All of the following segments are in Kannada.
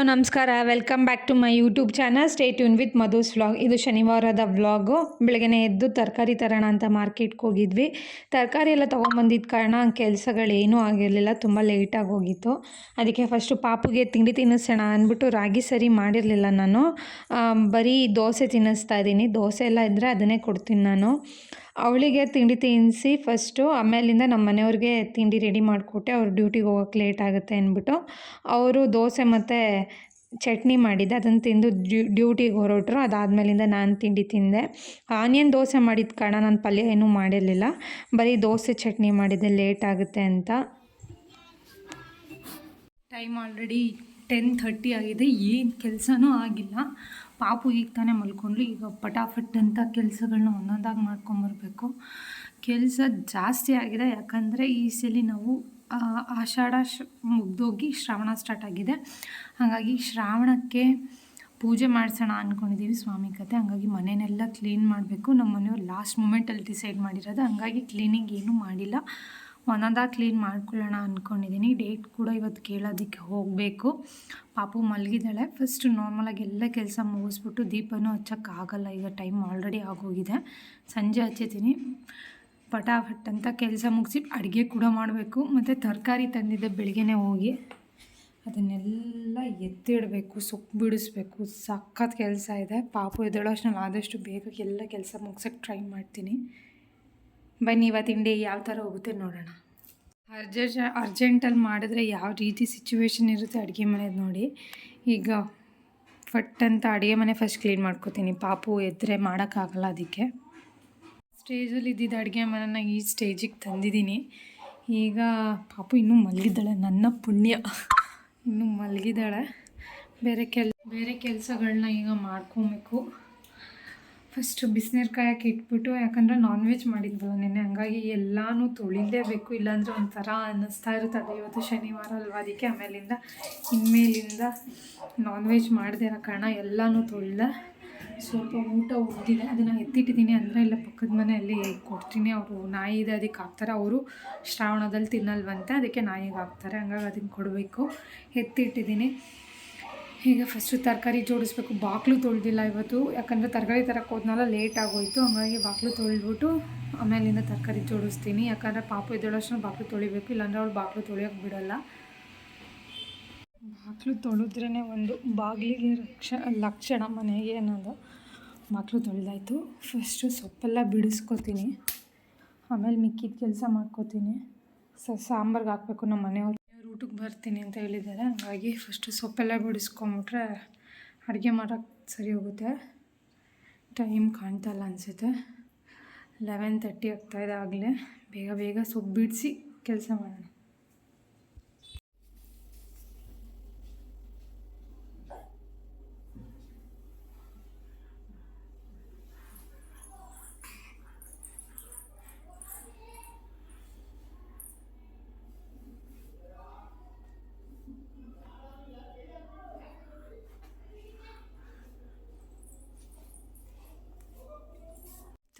ಹಲೋ, ನಮಸ್ಕಾರ. Welcome back to my YouTube channel stay tuned with Madhu's vlog ಇದು ಶನಿವಾರದ ವ್ಲಾಗು ಬೆಳಗ್ಗೆ ಎದ್ದು ತರಕಾರಿ ತರೋಣ ಅಂತ ಮಾರ್ಕೆಟ್ಗೆ ಹೋಗಿದ್ವಿ. ತರಕಾರಿ ಎಲ್ಲ ತೊಗೊಂಬಂದಿದ್ದ ಕಾರಣ ಕೆಲಸಗಳೇನೂ ಆಗಿರಲಿಲ್ಲ. ತುಂಬ ಲೇಟಾಗಿ ಹೋಗಿತ್ತು. ಅದಕ್ಕೆ ಫಸ್ಟು ಪಾಪುಗೆ ತಿಂಡಿ ತಿನ್ನಿಸೋಣ ಅಂದ್ಬಿಟ್ಟು ರಾಗಿ ಸರಿ ಮಾಡಿರಲಿಲ್ಲ ನಾನು. ಬರೀ ದೋಸೆ ತಿನ್ನಿಸ್ತಾ ಇದ್ದೀನಿ. ದೋಸೆ ಎಲ್ಲ ಇದ್ದರೆ ಅದನ್ನೇ ಕೊಡ್ತೀನಿ ನಾನು. ಅವಳಿಗೆ ತಿಂಡಿ ತಿನ್ನಿಸಿ ಫಸ್ಟು, ಆಮೇಲಿಂದ ನಮ್ಮ ಮನೆಯವ್ರಿಗೆ ತಿಂಡಿ ರೆಡಿ ಮಾಡಿಕೊಟ್ಟೆ. ಅವ್ರು ಡ್ಯೂಟಿಗೆ ಹೋಗೋಕ್ಕೆ ಲೇಟ್ ಆಗುತ್ತೆ ಅಂದ್ಬಿಟ್ಟು ಅವರು ದೋಸೆ ಮತ್ತು ಚಟ್ನಿ ಮಾಡಿದ್ದೆ. ಅದನ್ನು ತಿಂದು ಡ್ಯೂ, ಡ್ಯೂಟಿಗೆ ಹೊರಟರು. ಅದಾದಮೇಲಿಂದ ನಾನು ತಿಂಡಿ ತಿಂದೆ. ಆನಿಯನ್ ದೋಸೆ ಮಾಡಿದ ಕಾರಣ ನಾನು ಪಲ್ಯ ಏನೂ ಮಾಡಿರಲಿಲ್ಲ. ಬರೀ ದೋಸೆ ಚಟ್ನಿ ಮಾಡಿದ್ದೆ ಲೇಟ್ ಆಗುತ್ತೆ ಅಂತ. ಟೈಮ್ ಆಲ್ರೆಡಿ ಟೆನ್ ಥರ್ಟಿ ಆಗಿದೆ. ಏನು ಕೆಲಸನೂ ಆಗಿಲ್ಲ. ಪಾಪು ಈಗ ತಾನೇ ಮಲ್ಕೊಂಡ್ಲು, ಈಗ ಪಟಾಫಟ್ ಅಂತ ಕೆಲಸಗಳನ್ನ ಒಂದೊಂದಾಗಿ ಮಾಡ್ಕೊಂಬರ್ಬೇಕು. ಕೆಲಸ ಜಾಸ್ತಿ ಆಗಿದೆ, ಯಾಕಂದರೆ ಈ ಸಲ ನಾವು ಆಷಾಢ ಶ, ಮುಗ್ದೋಗಿ ಶ್ರಾವಣ ಸ್ಟಾರ್ಟ್ ಆಗಿದೆ. ಹಾಗಾಗಿ ಶ್ರಾವಣಕ್ಕೆ ಪೂಜೆ ಮಾಡಿಸೋಣ ಅಂದ್ಕೊಂಡಿದ್ದೀವಿ ಸ್ವಾಮಿ ಕತೆ. ಹಾಗಾಗಿ ಮನೆಯನ್ನೆಲ್ಲ ಕ್ಲೀನ್ ಮಾಡಬೇಕು. ನಮ್ಮ ಮನೆಯವ್ರು ಲಾಸ್ಟ್ ಮೂಮೆಂಟಲ್ಲಿ ಡಿಸೈಡ್ ಮಾಡಿರೋದು. ಹಾಗಾಗಿ ಕ್ಲೀನಿಂಗ್ ಏನೂ ಮಾಡಿಲ್ಲ. ಒಂದೊಂದಾಗಿ ಕ್ಲೀನ್ ಮಾಡ್ಕೊಳ್ಳೋಣ ಅಂದ್ಕೊಂಡಿದ್ದೀನಿ ಡೇಟ್ ಕೂಡ ಇವತ್ತು ಕೇಳೋದಕ್ಕೆ ಹೋಗಬೇಕು. ಪಾಪು ಮಲಗಿದ್ದಾಳೆ. ಫಸ್ಟ್ ನಾರ್ಮಲಾಗಿ ಎಲ್ಲ ಕೆಲಸ ಮುಗಿಸ್ಬಿಟ್ಟು ದೀಪನೂ ಹಚ್ಚೋಕ್ಕಾಗಲ್ಲ. ಈಗ ಟೈಮ್ ಆಲ್ರೆಡಿ ಆಗೋಗಿದೆ. ಸಂಜೆ ಹಚ್ಚಿದ್ದೀನಿ ಪಟಾಫಟ್ ಅಂತ ಕೆಲಸ ಮುಗಿಸಿ ಅಡುಗೆ ಕೂಡ ಮಾಡಬೇಕು. ಮತ್ತು ತರಕಾರಿ ತಂದಿದ್ದೆ ಬೆಳಿಗ್ಗೆನೇ ಹೋಗಿ. ಅದನ್ನೆಲ್ಲ ಎತ್ತಿಡಬೇಕು, ಸೊಪ್ಪು ಬಿಡಿಸ್ಬೇಕು. ಸಖತ್ ಕೆಲಸ ಇದೆ. ಪಾಪು ಎದ್ದೇಳೋ ಅಷ್ಟರಲ್ಲಿ ಆದಷ್ಟು ಬೇಗ ಎಲ್ಲ ಕೆಲಸ ಮುಗ್ಸೋಕ್ಕೆ ಟ್ರೈ ಮಾಡ್ತೀನಿ. ಬನ್ನಿ ಇವತ್ತು ತಿಂಡಿ ಯಾವ ಥರ ಹೋಗುತ್ತೆ ನೋಡೋಣ. ಅರ್ಜೆಂಟ್, ಅರ್ಜೆಂಟಲ್ಲಿ ಮಾಡಿದ್ರೆ ಯಾವ ರೀತಿ ಸಿಚುವೇಶನ್ ಇರುತ್ತೆ ಅಡುಗೆ ಮನೆದು ನೋಡಿ. ಈಗ ಫಟ್ ಅಂತ ಅಡುಗೆ ಮನೆ ಫಸ್ಟ್ ಕ್ಲೀನ್ ಮಾಡ್ಕೋತೀನಿ. ಪಾಪು ಎದ್ರೆ ಮಾಡೋಕ್ಕಾಗಲ್ಲ ಅದಕ್ಕೆ. ಸ್ಟೇಜಲ್ಲಿ ಇದ್ದಿದ್ದ ಅಡುಗೆ ಮನೆನ ಈ ಸ್ಟೇಜಿಗೆ ತಂದಿದ್ದೀನಿ. ಈಗ ಪಾಪು ಇನ್ನೂ ಮಲಗಿದ್ದಾಳೆ, ನನ್ನ ಪುಣ್ಯ. ಇನ್ನೂ ಮಲಗಿದ್ದಾಳೆ. ಬೇರೆ ಕೆಲ್, ಬೇರೆ ಕೆಲಸಗಳನ್ನ ಈಗ ಮಾಡ್ಕೊಬೇಕು. ಫಸ್ಟು ಬಿಸಿನೀರು ಕಾಯಕ್ಕೆ ಇಟ್ಬಿಟ್ಟು, ಯಾಕಂದರೆ ನಾನ್ ವೆಜ್ ಮಾಡಿದ್ವಲ್ಲ ನೆನ್ನೆ, ಹಂಗಾಗಿ ಎಲ್ಲನೂ ತೊಳಿಲೇಬೇಕು, ಇಲ್ಲಾಂದರೆ ಒಂಥರ ಅನ್ನಿಸ್ತಾ ಇರುತ್ತದೆ ಇವತ್ತು ಶನಿವಾರ ಅಲ್ವಾ, ಅದಕ್ಕೆ ಆಮೇಲಿಂದ, ಇನ್ಮೇಲಿಂದ ನಾನ್ ವೆಜ್ ಮಾಡದೇ ಇರೋ ಕಾರಣ ಎಲ್ಲನೂ ತೊಳೆದೆ, ಸ್ವಲ್ಪ ಊಟ ಉಳಿದಿದೆ ಅದನ್ನು ಎತ್ತಿಟ್ಟಿದ್ದೀನಿ ಅಂದರೆ ಇಲ್ಲ, ಪಕ್ಕದ ಮನೆಯಲ್ಲಿ ಕೊಡ್ತೀನಿ. ಅವರು ನಾಯಿ ಇದೆ, ಅದಕ್ಕೆ ಹಾಕ್ತಾರೆ. ಅವರು ಶ್ರಾವಣದಲ್ಲಿ ತಿನ್ನಲ್ವಂತೆ, ಅದಕ್ಕೆ ನಾಯಿಗೆ ಹಾಕ್ತಾರೆ. ಹಂಗಾಗಿ ಅದನ್ನು ಕೊಡಬೇಕು. ಎತ್ತಿಟ್ಟಿದ್ದೀನಿ. ಈಗ ಫಸ್ಟು ತರಕಾರಿ ಜೋಡಿಸ್ಬೇಕು. ಬಾಗಿಲು ತೊಳೆದಿಲ್ಲ ಇವತ್ತು. ಯಾಕಂದರೆ ತರಕಾರಿ ತರಕ್ಕೆ ಹೋದ್ನಲ್ಲ ಲೇಟ್ ಆಗೋಯ್ತು. ಹಂಗಾಗಿ ಬಾಗಿಲು ತೊಳೆದ್ಬಿಟ್ಟು ಆಮೇಲಿಂದ ತರಕಾರಿ ಜೋಡಿಸ್ತೀನಿ. ಯಾಕಂದರೆ ಪಾಪ ಎದ್ದೇಳೋಷ್ಟು ಬಾಗಿಲು ತೊಳಿಬೇಕು. ಇಲ್ಲಾಂದರೆ ಅವಳು ಬಾಗಿಲು ತೊಳಿಯೋಕೆ ಬಿಡೋಲ್ಲ. ಬಾಗಿಲು ತೊಳೆದ್ರೇ ಒಂದು ಬಾಗಿಲಿಗೆ ರಕ್ಷ, ಲಕ್ಷಣ ಮನೆಗೆ ಅನ್ನೋದು ಬಾಗಿಲು ತೊಳೆದಾಯ್ತು. ಫಸ್ಟು ಸೊಪ್ಪೆಲ್ಲ ಬಿಡಿಸ್ಕೊತೀನಿ. ಆಮೇಲೆ ಮಿಕ್ಕಿದ ಕೆಲಸ ಮಾಡ್ಕೋತೀನಿ. ಸೊ, ಸಾಂಬಾರ್ಗೆ ಹಾಕ್ಬೇಕು ನಮ್ಮ ಮನೆಯವ್ರು ಊಟಕ್ಕೆ ಬರ್ತೀನಿ ಅಂತ ಹೇಳಿದ್ದಾರೆ. ಹಾಗಾಗಿ ಫಸ್ಟು ಸೊಪ್ಪೆಲ್ಲ ಬಿಡಿಸ್ಕೊಂಬಿಟ್ರೆ ಅಡುಗೆ ಮಾಡೋಕ್ಕೆ ಸರಿ ಹೋಗುತ್ತೆ. ಟೈಮ್ ಕಾಣ್ತಲ್ಲ ಅನಿಸುತ್ತೆ. ಲೆವೆನ್ ತರ್ಟಿ ಆಗ್ತಾಯಿದೆ ಆಗಲೇ. ಬೇಗ ಬೇಗ ಸೊಪ್ಪು ಬಿಡಿಸಿ ಕೆಲಸ ಮಾಡೋಣ.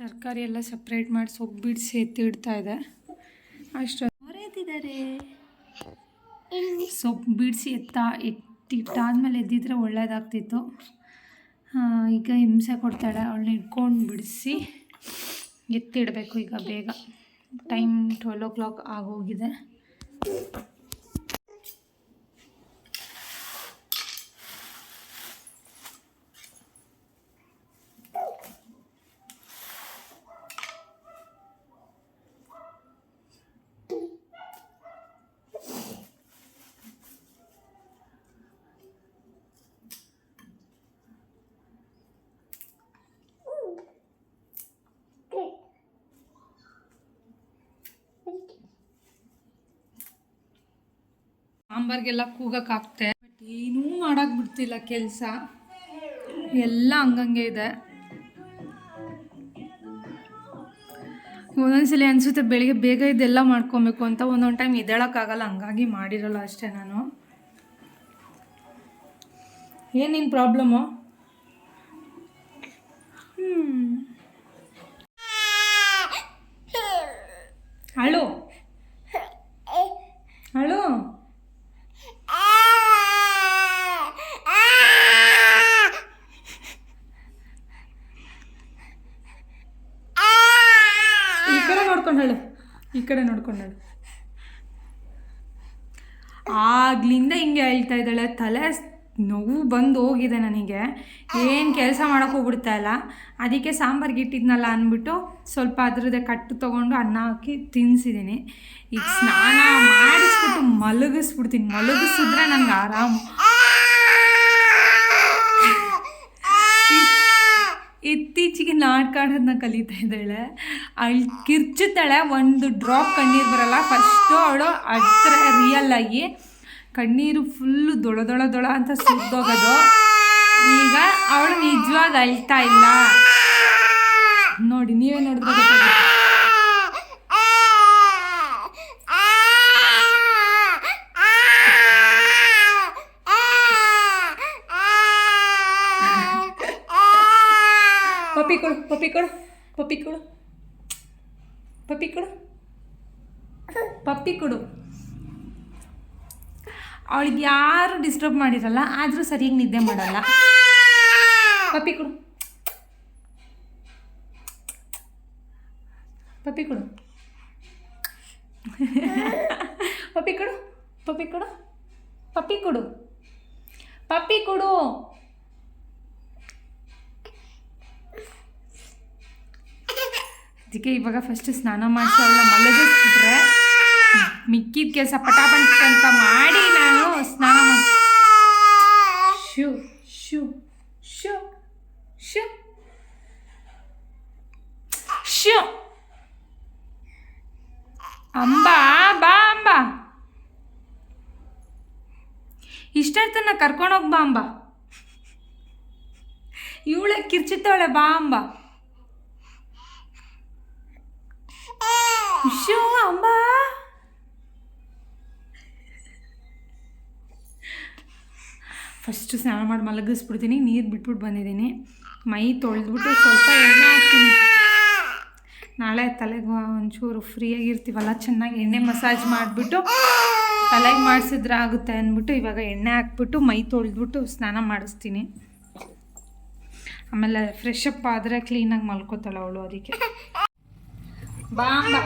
ತರಕಾರಿ ಎಲ್ಲ ಸಪ್ರೇಟ್ ಮಾಡಿ ಸೊಪ್ಪು ಬಿಡಿಸಿ ಎತ್ತಿಡ್ತಾ ಇದೆ. ಅಷ್ಟು. ಎತ್ತಿದ್ದಾರೆ. ಸೊಪ್ಪು ಬಿಡಿಸಿ ಎತ್ತ ಎತ್ತಿಟ್ಟಾದ್ಮೇಲೆ ಎದ್ದಿದ್ರೆ ಒಳ್ಳೇದಾಗ್ತಿತ್ತು. ಈಗ ಹಿಂಸೆ ಕೊಡ್ತಾಳೆ. ಅವಳನ್ನ ಇಟ್ಕೊಂಡು ಬಿಡಿಸಿ ಎತ್ತಿಡಬೇಕು ಈಗ ಬೇಗ. ಟೈಮ್ ಟ್ವೆಲ್ ಓ ಕ್ಲಾಕ್ ಆಗೋಗಿದೆ. ಸಾಂಬಾರ್ಗೆಲ್ಲ ಕೂಗಕ್ಕಾಗ್ತೆ ಬಟ್ ಏನೂ ಮಾಡಕ್ಕೆ ಬಿಡ್ತಿಲ್ಲ ಕೆಲಸ. ಎಲ್ಲ ಹಂಗಂಗೆ ಇದೆ. ಒಂದೊಂದ್ಸಲಿ ಅನಿಸುತ್ತೆ ಬೆಳಿಗ್ಗೆ ಬೇಗ ಇದೆಲ್ಲ ಮಾಡ್ಕೊಬೇಕು ಅಂತ. ಒಂದೊಂದು ಟೈಮ್ ಎದ್ದೇಳಕ್ಕಾಗಲ್ಲ, ಹಂಗಾಗಿ ಮಾಡಿರಲ್ಲ ಅಷ್ಟೇ ನಾನು. ಏನೇನು ಪ್ರಾಬ್ಲಮ್ಮು ಅಳು ಅಳು ನೋಡ್ಕೊಂಡು ಹೇಳು ಈ ಕಡೆ ನೋಡ್ಕೊಂಡು ಹೇಳು ಆಗ್ಲಿಂದ ಹಿಂಗೆ ಹೇಳ್ತಾ ಇದ್ದಾಳೆ ತಲೆ ಸ್- ನೋವು ಬಂದು ಹೋಗಿದೆ ನನಗೆ. ಏನು ಕೆಲಸ ಮಾಡೋಕೆ ಹೋಗ್ಬಿಡ್ತಾ ಇಲ್ಲ. ಅದಕ್ಕೆ ಸಾಂಬಾರ್ಗೆ ಇಟ್ಟಿದ್ನಲ್ಲ ಅಂದ್ಬಿಟ್ಟು ಸ್ವಲ್ಪ ಅದ್ರದ್ದೇ ಕಟ್ಟು ತೊಗೊಂಡು ಅನ್ನ ಹಾಕಿ ತಿನ್ನಿಸಿದ್ದೀನಿ ಈಗ ಸ್ನಾನ ಮಾಡಿಸ್ಬಿಟ್ಟು ಮಲಗಿಸ್ಬಿಡ್ತೀನಿ. ಮಲಗಿಸಿದ್ರೆ ನನಗೆ ಆರಾಮು. ಇತ್ತೀಚೆಗೆ ನಾಟಕ ಆಡೋದನ್ನ ಕಲಿತಾ ಇದ್ದಾಳೆ. ಅವಳು ಕಿರ್ಚುತ್ತಾಳೆ. ಒಂದು ಡ್ರಾಪ್ ಕಣ್ಣೀರು ಬರಲ್ಲ. ಫಸ್ಟು ಅವಳು ಹತ್ರ ರಿಯಲ್ ಆಗಿ ಕಣ್ಣೀರು ಫುಲ್ಲು ದೊಳ ದೊಳ ದೊಳ ಅಂತ ಸುದ್ದೋಗೋದು ಈಗ ಅವಳು ನಿಜವಾಗ ಅಳ್ತಾ ಇಲ್ಲ. ನೋಡಿ ನೀವೇ ನೋಡಿದ್ರೆ ಪಪ್ಪಿ ಕೊಡು ಪಪ್ಪಿ ಕೊಡು ಪಪ್ಪಿ ಕೊಡು ಪಪ್ಪಿ ಕೊಡು ಪಪ್ಪಿ ಕೊಡು ಅವಳಿಗೆ ಯಾರು ಡಿಸ್ಟರ್ಬ್ ಮಾಡಿರಲ್ಲ, ಆದರೂ ಸರಿಯಾಗಿ ನಿದ್ದೆ ಮಾಡಲ್ಲ. ಪಪ್ಪಿ ಕೊಡು. ಪಪ್ಪಿ ಕೊಡು. ಪಪ್ಪಿ ಕೊಡು. ಪಪ್ಪಿ ಕೊಡು. ಪಪ್ಪಿ ಕೊಡು. ಪಪ್ಪಿ ಕೊಡು. ಅದಕ್ಕೆ ಇವಾಗ ಫಸ್ಟ್ ಸ್ನಾನ ಮಾಡಿಸಿ ಅವಳ ಮಲಗಿಸ್ಬಿಟ್ರೆ ಮಿಕ್ಕಿದ ಕೆಲಸ ಪಟಾಪಟ್ ಅಂತ ಮಾಡಿ ನಾನು ಸ್ನಾನ ಶು ಶು ಶು ಶು. ಅಂಬಾ ಬಾ ಅಂಬ. ಇಷ್ಟರ್ತನ ಕರ್ಕೊಂಡೋಗಿ ಬಾ, ಅಂಬ. ಇವಳೆ ಕಿರ್ಚುತ್ತಾಳೆ ಬಾ, ಅಂಬ. ಶೋ, ಅಂಬ. ಫಸ್ಟು ಸ್ನಾನ ಮಾಡಿ ಮಲಗಿಸ್ಬಿಡ್ತೀನಿ, ನೀರು ಬಿಟ್ಬಿಟ್ಟು ಬಂದಿದ್ದೀನಿ. ಮೈ ತೊಳೆದ್ಬಿಟ್ಟು ಸ್ವಲ್ಪ ಎಣ್ಣೆ ಹಾಕ್ತೀನಿ. ನಾಳೆ ತಲೆಗೆ ಒಂಚೂರು ಫ್ರೀಯಾಗಿರ್ತೀವಲ್ಲ ಚೆನ್ನಾಗಿ ಎಣ್ಣೆ ಮಸಾಜ್ ಮಾಡಿಬಿಟ್ಟು ತಲೆಗೆ ಮಾಡಿಸಿದ್ರೆ ಆಗುತ್ತೆ ಅಂದ್ಬಿಟ್ಟು ಇವಾಗ ಎಣ್ಣೆ ಹಾಕ್ಬಿಟ್ಟು ಮೈ ತೊಳೆದ್ಬಿಟ್ಟು ಸ್ನಾನ ಮಾಡಿಸ್ತೀನಿ. ಆಮೇಲೆ ಫ್ರೆಶ್ ಅಪ್ ಆದರೆ ಕ್ಲೀನಾಗಿ ಮಲ್ಕೋತಾಳೆ ಅವಳು ಅದಕ್ಕೆ. ಬಾಂಬ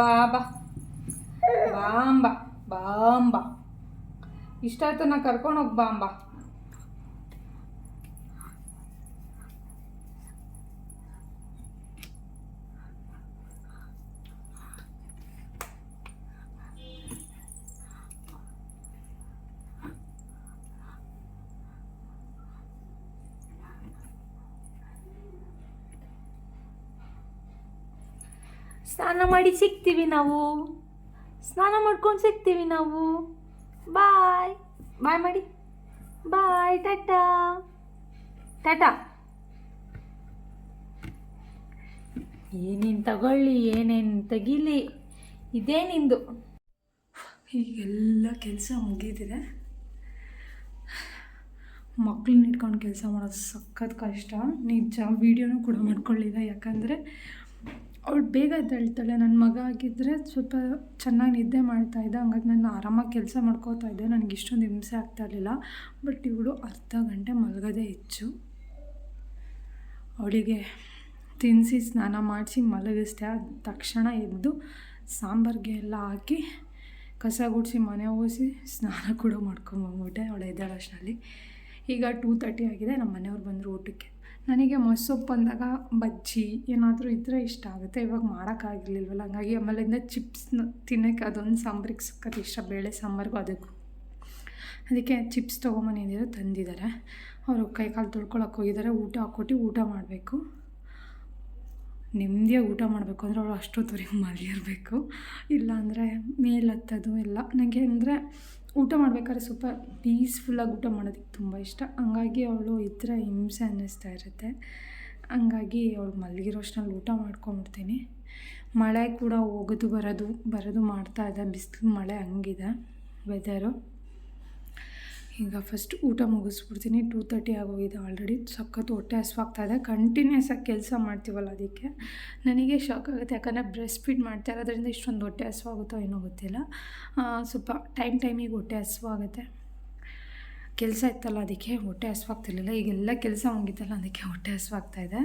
ಬಾಬಾ ಬಾಂಬ ಬಾಂಬ ಇಷ್ಟ ಆಯ್ತು ನಾ ಕರ್ಕೊಂಡು ಹೋಗಿ ಬಾಂಬ ಸ್ನಾನ ಮಾಡಿ ಸಿಗ್ತೀವಿ ನಾವು. ಸ್ನಾನ ಮಾಡ್ಕೊಂಡು ಸಿಗ್ತೀವಿ ನಾವು. ಬಾಯ್ ಬಾಯ್ ಮಾಡಿ ಬಾಯ್ ಟಾಟಾ ಟಾಟಾ ಏನೇನು ತಗೊಳ್ಳಿ ಏನೇನು ತೆಗೀಲಿ ಇದೇ ನಿಂದು. ಈಗೆಲ್ಲ ಕೆಲಸ ಮುಗಿದಿದೆ ಮಕ್ಳನ್ನ ಇಟ್ಕೊಂಡು ಕೆಲಸ ಮಾಡೋದು ಸಖತ್ ಕಷ್ಟ. ನಿಜ ವೀಡಿಯೋನೂ ಕೂಡ ಮಾಡ್ಕೊಳ್ಳಿಲ್ಲ. ಯಾಕಂದರೆ ಅವಳು ಬೇಗ ಎದ್ದೇಳ್ತಾಳೆ. ನನ್ನ ಮಗ ಆಗಿದ್ದರೆ ಸ್ವಲ್ಪ ಚೆನ್ನಾಗಿ ನಿದ್ದೆ ಮಾಡ್ತಾ ಇದ್ದ. ಹಂಗಾಗಿ ನಾನು ಆರಾಮಾಗಿ ಕೆಲಸ ಮಾಡ್ಕೋತಾ ಇದ್ದೆ. ನನಗೆ ಇಷ್ಟೊಂದು ಹಿಂಸೆ ಆಗ್ತಾ ಇರಲಿಲ್ಲ. ಬಟ್ ಇವಳು ಅರ್ಧ ಗಂಟೆ ಮಲಗೋದೇ ಹೆಚ್ಚು ಅವಳಿಗೆ ತಿನ್ನಿಸಿ ಸ್ನಾನ ಮಾಡಿಸಿ ಮಲಗಿಸ್ದೆ. ಆದ ತಕ್ಷಣ ಎದ್ದು ಸಾಂಬಾರಿಗೆ ಎಲ್ಲ ಹಾಕಿ ಕಸ ಗುಡಿಸಿ ಮನೆ ಓಸಿ ಸ್ನಾನ ಕೂಡ ಮಾಡ್ಕೊಂಬಂದ್ಬಿಟ್ಟೆ ಅವಳು ಎದ್ದೇಳೋಷ್ಟರಲ್ಲಿ ಈಗ ಟೂ ತರ್ಟಿ ಆಗಿದೆ. ನಮ್ಮ ಮನೆಯವ್ರು ಬಂದರು ಊಟಕ್ಕೆ. ನನಗೆ ಮೊಸೊಪ್ಪು ಬಂದಾಗ ಬಜ್ಜಿ ಏನಾದರೂ ಇದ್ದರೆ ಇಷ್ಟ ಆಗುತ್ತೆ. ಇವಾಗ ಮಾಡೋಕ್ಕಾಗಿರ್ಲಿಲ್ವಲ್ಲ ಹಂಗಾಗಿ ಆಮೇಲಿಂದ ಚಿಪ್ಸ್ನ ತಿನ್ನೋಕ್ಕೆ ಅದೊಂದು ಸಾಂಬಾರಿಗೆ ಸಕ್ಕತ್ ಇಷ್ಟ, ಬೇಳೆ ಸಾಂಬಾರಿಗೂ ಅದಕ್ಕೂ. ಅದಕ್ಕೆ ಚಿಪ್ಸ್ ತೊಗೊಂಬಂದಿದ್ದೀರೋ ತಂದಿದ್ದಾರೆ. ಅವರು ಕೈ ಕಾಲು ತೊಳ್ಕೊಳಕ್ಕೆ ಹೋಗಿದ್ದಾರೆ, ಊಟ ಹಾಕ್ಕೊಟ್ಟು ಊಟ ಮಾಡಬೇಕು. ನೆಮ್ಮದಿಯಾಗಿ ಊಟ ಮಾಡಬೇಕು ಅಂದರೆ ಅವಳು ಅಷ್ಟೊತ್ತವರೆಗೆ ಮಲಗಿರಬೇಕು. ಇಲ್ಲಾಂದರೆ ಮೇಲೆ ಹತ್ತೋದು ಎಲ್ಲ. ನನಗೆ ಅಂದರೆ ಊಟ ಮಾಡ್ಬೇಕಾದ್ರೆ ಸ್ವಲ್ಪ ಪೀಸ್ಫುಲ್ಲಾಗಿ ಊಟ ಮಾಡೋದಕ್ಕೆ ತುಂಬ ಇಷ್ಟ. ಹಂಗಾಗಿ ಅವಳು ಥರ ಹಿಂಸೆ ಅನ್ನಿಸ್ತಾ ಇರುತ್ತೆ. ಹಂಗಾಗಿ ಅವಳು ಮಲಗಿರೋಷ್ಟ್ರಲ್ಲಿ ಊಟ ಮಾಡ್ಕೊಂಡ್ಬಿಡ್ತೀನಿ. ಮಳೆ ಕೂಡ ಹೋಗೋದು, ಬರೋದು ಬರೋದು ಮಾಡ್ತಾ ಇದೆ. ಬಿಸಿಲು, ಮಳೆ ಹಂಗಿದೆ ವೆದರು ಈಗ ಫಸ್ಟ್ ಊಟ ಮುಗಿಸ್ಬಿಡ್ತೀನಿ. ಟೂ ತರ್ಟಿ ಆಗೋಗಿದೆ ಆಲ್ರೆಡಿ ಸಖತ್ ಹೊಟ್ಟೆ ಹಸ್ವಾಗ್ತಾ ಇದೆ. ಕಂಟಿನ್ಯೂಸ್ ಆಗಿ ಕೆಲಸ ಮಾಡ್ತೀವಲ್ಲ ಅದಕ್ಕೆ. ನನಗೆ ಶಾಕ್ ಆಗುತ್ತೆ. ಯಾಕಂದರೆ ಬ್ರೆಸ್ಟ್ ಫೀಡ್ ಮಾಡ್ತಾ ಇರೋದ್ರಿಂದ ಇಷ್ಟೊಂದು ಹೊಟ್ಟೆ ಹಸ್ವಾಗುತ್ತೋ ಏನೋ ಗೊತ್ತಿಲ್ಲ. ಸ್ವಲ್ಪ ಟೈಮ್ ಟೈಮಿಗೆ ಹೊಟ್ಟೆ ಹಸ್ವಾಗುತ್ತೆ. ಕೆಲಸ ಇತ್ತಲ್ಲ ಅದಕ್ಕೆ ಹೊಟ್ಟೆ ಹಸ್ವಾಗ್ತಿರ್ಲಿಲ್ಲ. ಈಗೆಲ್ಲ ಕೆಲಸ ಮುಗಿತಲ್ಲ ಅದಕ್ಕೆ ಹೊಟ್ಟೆ ಹಸ್ವಾಗ್ತಾ ಇದೆ.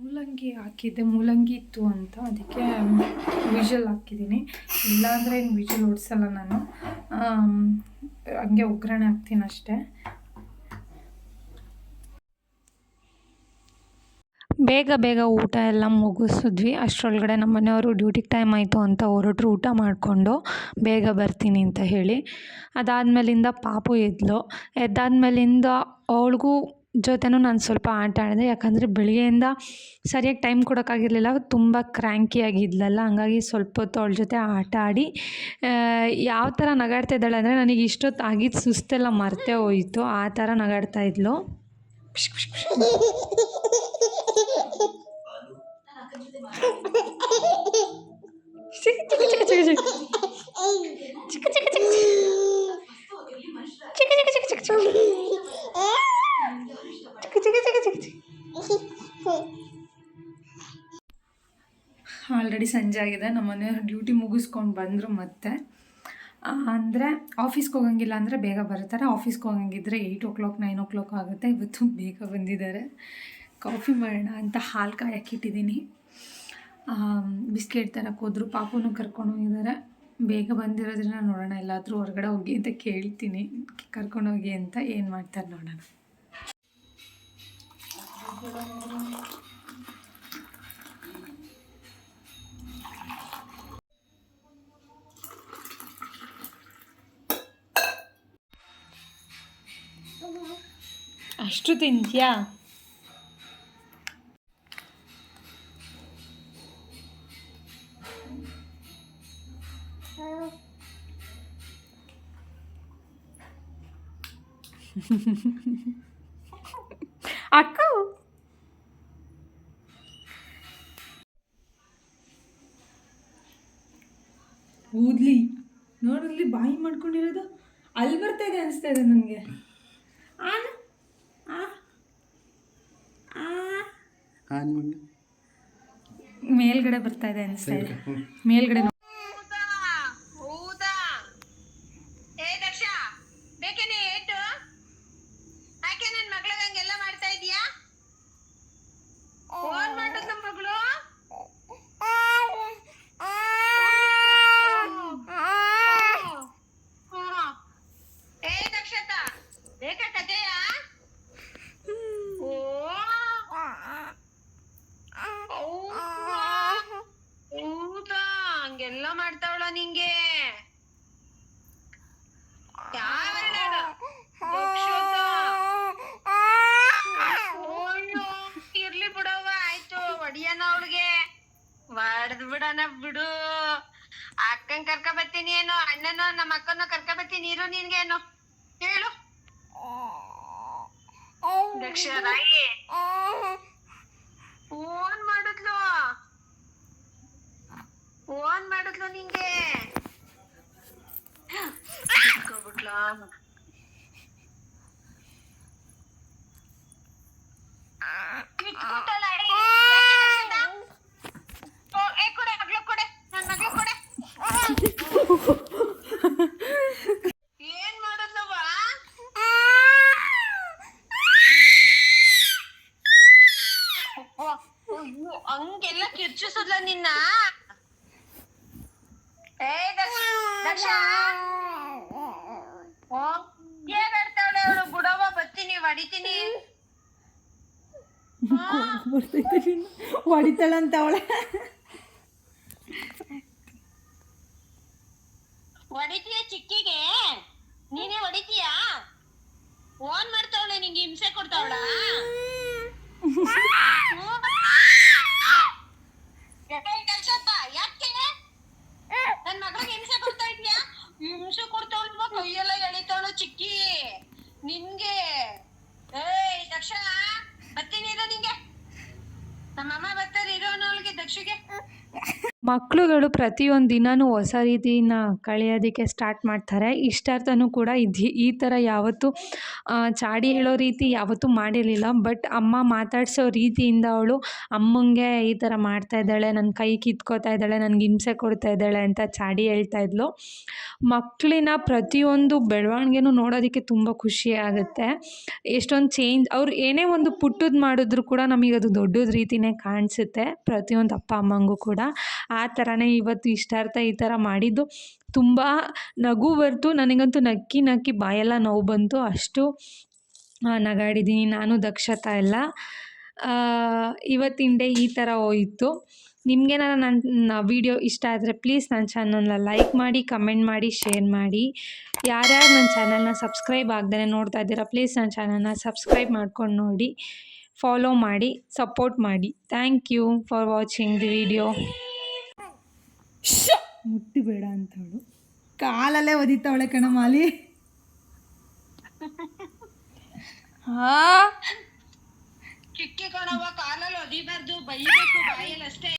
ಮೂಲಂಗಿ ಹಾಕಿದ್ದೆ. ಮೂಲಂಗಿ ಇತ್ತು ಅಂತ. ಅದಕ್ಕೆ ವಿಷಲ್ ಹಾಕಿದ್ದೀನಿ. ಇಲ್ಲಾಂದರೆ ಏನು ವಿಷಲ್ ಓಡಿಸಲ್ಲ ನಾನು. ಹಂಗೆ ಒಗ್ಗರಣೆ ಹಾಕ್ತೀನಿ ಅಷ್ಟೇ. ಬೇಗ ಬೇಗ ಊಟ ಎಲ್ಲ ಮುಗಿಸಿದ್ವಿ. ಅಷ್ಟರೊಳಗಡೆ ನಮ್ಮ ಮನೆಯವರು ಡ್ಯೂಟಿಗೆ ಟೈಮ್ ಆಯಿತು ಅಂತ ಹೊರಟ್ರು ಊಟ ಮಾಡಿಕೊಂಡು ಬೇಗ ಬರ್ತೀನಿ ಅಂತ ಹೇಳಿ. ಅದಾದಮೇಲಿಂದ ಪಾಪು ಎದ್ಲು. ಎದ್ದಾದ್ಮೇಲಿಂದ ಅವಳಿಗೂ ಜೊತೆನೂ ನಾನು ಸ್ವಲ್ಪ ಆಟ ಆಡಿದೆ. ಯಾಕಂದರೆ ಬೆಳಿಗ್ಗೆಯಿಂದ ಸರಿಯಾಗಿ ಟೈಮ್ ಕೊಡೋಕ್ಕಾಗಿರಲಿಲ್ಲ ತುಂಬ ಕ್ರ್ಯಾಂಕಿ ಆಗಿದ್ಲಲ್ಲ. ಹಂಗಾಗಿ ಸ್ವಲ್ಪ ಹೊತ್ತು ಅವಳ ಜೊತೆ ಆಟ ಆಡಿ ಯಾವ ಥರ ನಗಾಡ್ತಾ ಇದ್ದಾಳೆ ಅಂದರೆ ನನಗೆ ಇಷ್ಟೊತ್ತು ಆಗಿದ್ದು ಸುಸ್ತೆಲ್ಲ ಮರ್ತೇ ಹೋಯಿತು. ಆ ಥರ ನಗಾಡ್ತಾ ಇದ್ಲು. ಆಗಿದೆ ನಮ್ಮ ಮನೆಯವ್ರು ಡ್ಯೂಟಿ ಮುಗಿಸ್ಕೊಂಡು ಬಂದರು ಮತ್ತೆ. ಅಂದರೆ ಆಫೀಸ್ಗೆ ಹೋಗಂಗಿಲ್ಲ ಅಂದರೆ ಬೇಗ ಬರ್ತಾರೆ. ಆಫೀಸ್ಗೆ ಹೋಗಂಗಿದ್ರೆ eight o'clock, nine o'clock ಆಗುತ್ತೆ. ಇವತ್ತು ಬೇಗ ಬಂದಿದ್ದಾರೆ. ಕಾಫಿ ಮಾಡೋಣ ಅಂತ ಹಾಲು ಕಾಯಕ್ಕಿಟ್ಟಿದ್ದೀನಿ ಬಿಸ್ಕೆಟ್ ತರಕ್ಕೆ ಹೋದ್ರು. ಪಾಪುನು ಕರ್ಕೊಂಡು ಹೋಗಿದ್ದಾರೆ. ಬೇಗ ಬಂದಿರೋದ್ರಿಂದ ನೋಡೋಣ. ಎಲ್ಲಾದರೂ ಹೊರಗಡೆ ಹೋಗಿ ಅಂತ ಕೇಳ್ತೀನಿ. ಕರ್ಕೊಂಡು ಹೋಗಿ ಅಂತ ಏನು ಮಾಡ್ತಾರೆ ನೋಡೋಣ. ಅಷ್ಟು ತಿಂತೀಯಾ ಅಕ್ಕ ಊದ್ಲಿ ನೋಡಲ್ಲಿ ಬಾಯಿ ಮಾಡ್ಕೊಂಡಿರೋದು. ಅಲ್ಲಿ ಬರ್ತಾ ಇದೆ ಅನಿಸ್ತಾ ಇದೆ ನನಗೆ ಆನ ಆ ಆ ಮೇಲ್ಗಡೆ ಬರ್ತಾ ಇದೆ ಅನಿಸ್ತಾ ಇದೆ. ಮೇಲ್ಗಡೆ ನೋ- ಹೌದಾ ಏ ದಕ್ಷ ಬೇಕೇನೆ ಏಟು ಯಾಕೆ ನನ್ ಮಗ್ಳಿಗೆ ಹಂಗೆಲ್ಲ ಮಾಡ್ತಾ ಇದೀಯಾ ಫೋನ್ ಮಾಡೋದ್ ನಮ್ ಮಗಳು ಹ್ಮ್. ಏ ದಕ್ಷತ ಬೇಕಾ ಕಥೆಯ ಓ ಹೌದಾ? ಹಂಗೆಲ್ಲ ಮಾಡ್ತಾವಳ ನಿಂಗೆ. ಯಾವ? ಇರ್ಲಿ ಬಿಡವ್ವ, ಆಯ್ತು ಒಡಿಯನ ಅವಳಿಗೆ. ಹೊಡ್ದ್ ಬಿಡಣ ಬಿಡು. ಅಕ್ಕನ್ ಕರ್ಕ ಬರ್ತೀನಿ ಏನೋ, ಅಣ್ಣನೋ, ನಮ್ಮ ಅಕ್ಕನೋ ಕರ್ಕ ಬರ್ತೀನಿ, ಇರು ನಿನ್ಗೇನು ಹೇಳು. ದಕ್ಷ ರಾಯಿ. ಫೋನ್ ಮಾಡಿದ್ಲು. ಫೋನ್ ಮಾಡಿದ್ಲು ನಿಂಗೆ. ಇಟ್ಕೊಬಿಟ್ಲಾ? ಇಟ್ಬಿಟ್ಟಲ್ಲ, ಏ, ಯಾಕೆ ದಕ್ಷಿಣ? ಓ, ಏ, ಕೊಡೆ, ಮಗ್ಳು ಕೊಡೆ, ನನ್ ಮಗ್ಳು ಕೊಡೆ. ಏನ್ ಮಾಡಿದ್ಲವ್ವ? ಅಪ್ಪ, ಅಯ್ಯೋ, ಹಂಗೆಲ್ಲ ಕಿರ್ಚಿಸದ್ಲ ನಿನ್ನ ಏ ದಕ್ಷ ದಕ್ಷ ಓ, ಏನ್ ಆಡ್ತಾವಳೆ ಅವಳು ಬಿಡವ್ವ ಬರ್ತೀನಿ ಹೊಡಿತೀನಿ ಹೊಡಿತಾಳಂತ ಅವಳೆ ಹೊಡಿತೀಯ ಚಿಕ್ಕಿಗೆ ನೀನೇ ಹೊಡಿತೀಯಾ ಫೋನ್ ಮಾಡ್ತಾವಳೆ ನಿಂಗೆ ಹಿಂಸೆ ಕೊಡ್ತಾವಳ ಯಾಕೆ ನನ್ ಮಗಳಿಗೆ ಹಿಂಸೆ ಕೊಡ್ತಾ ಇದ್ಯಾ ಹಿಂಸೆ ಕೊಡ್ತಾವಳು ಕೈಯೆಲ್ಲ ಎಳಿತಾವಳು ಚಿಕ್ಕಿ ನಿನ್ಗೆ ಏಯ್ ದಕ್ಷ ಬರ್ತೀನಿ ಇರೋ ನಿಂಗೆ ನಮ್ಮಮ್ಮ ಬರ್ತಾರೆ ಇರೋನವಳಿಗೆ ದಕ್ಷಿಗೆ ಮಕ್ಕಳುಗಳು ಪ್ರತಿಯೊಂದು ದಿನವೂ ಹೊಸ ರೀತಿನ ಕಳೆಯೋದಕ್ಕೆ ಸ್ಟಾರ್ಟ್ ಮಾಡ್ತಾರೆ. ಇಷ್ಟಾರ್ಥನೂ ಕೂಡ ಇದು ಈ ಥರ ಯಾವತ್ತೂ ಚಾಡಿ ಹೇಳೋ ರೀತಿ ಯಾವತ್ತೂ ಮಾಡಿರಲಿಲ್ಲ. ಬಟ್ ಅಮ್ಮ ಮಾತಾಡಿಸೋ ರೀತಿಯಿಂದ ಅವಳು, ಅಮ್ಮಂಗೆ ಈ ಥರ ಮಾಡ್ತಾ ಇದ್ದಾಳೆ ನನ್ನ ಕೈ ಕಿತ್ಕೋತಾ ಇದ್ದಾಳೆ, ನನಗೆ ಹಿಂಸೆ ಕೊಡ್ತಾ ಇದ್ದಾಳೆ ಅಂತ ಚಾಡಿ ಹೇಳ್ತಾ ಇದ್ಲು. ಮಕ್ಕಳಿನ ಪ್ರತಿಯೊಂದು ಬೆಳವಣಿಗೆನೂ ನೋಡೋದಕ್ಕೆ ತುಂಬ ಖುಷಿ ಆಗುತ್ತೆ. ಎಷ್ಟೊಂದು ಚೇಂಜ್ ಅವ್ರು ಏನೇ ಒಂದು ಪುಟ್ಟದ್ದು ಮಾಡಿದ್ರು ಕೂಡ ನಮಗೆ ಅದು ದೊಡ್ಡದ ರೀತಿಯೇ ಕಾಣಿಸುತ್ತೆ, ಪ್ರತಿಯೊಂದು ಅಪ್ಪ, ಅಮ್ಮಂಗೂ ಕೂಡ. ಆ ಥರನೇ ಇವತ್ತು ಇಷ್ಟಾರ್ಥ ಈ ಥರ ಮಾಡಿದ್ದು. ತುಂಬ ನಗು ಬರ್ತು. ನನಗಂತೂ ನಕ್ಕಿ ನಕ್ಕಿ ಬಾಯೆಲ್ಲ ನೋವು ಬಂತು. ಅಷ್ಟು ನಗಾಡಿದ್ದೀನಿ. ನಾನು ದಕ್ಷತಾ ಎಲ್ಲ. ಇವತ್ತಿನ ಡೇ ಈ ಥರ ಹೋಯಿತು. ನಿಮಗೇನಾರ ನನ್ನ ವೀಡಿಯೋ ಇಷ್ಟ ಆದರೆ ಪ್ಲೀಸ್ ನನ್ನ ಚಾನಲ್ನ ಲೈಕ್ ಮಾಡಿ, ಕಮೆಂಟ್ ಮಾಡಿ, ಶೇರ್ ಮಾಡಿ. ಯಾರ್ಯಾರು ನನ್ನ ಚಾನಲ್ನ ಸಬ್ಸ್ಕ್ರೈಬ್ ಆಗ್ದೇ ನೋಡ್ತಾ ಇದ್ದೀರಾ, ಪ್ಲೀಸ್ ನನ್ನ ಚಾನಲ್ನ ಸಬ್ಸ್ಕ್ರೈಬ್ ಮಾಡ್ಕೊಂಡು ನೋಡಿ. ಫಾಲೋ ಮಾಡಿ, ಸಪೋರ್ಟ್ ಮಾಡಿ. Thank you for watching the video. ಮುಟ್ಟಿಬೇಡ ಅಂತವಳು ಕಾಲಲ್ಲೇ ಒದಿತಾವಳೆ ಕಣ ಮಾಲಿ ಹಾ ಕಿಕ್ಕಿ ಕಣವ ಕಾಲಲ್ಲಿ ಒದಿಬಾರ್ದು ಬೈಬೇಕು ಬಾಯಲ್ಲಿ ಅಷ್ಟೇ.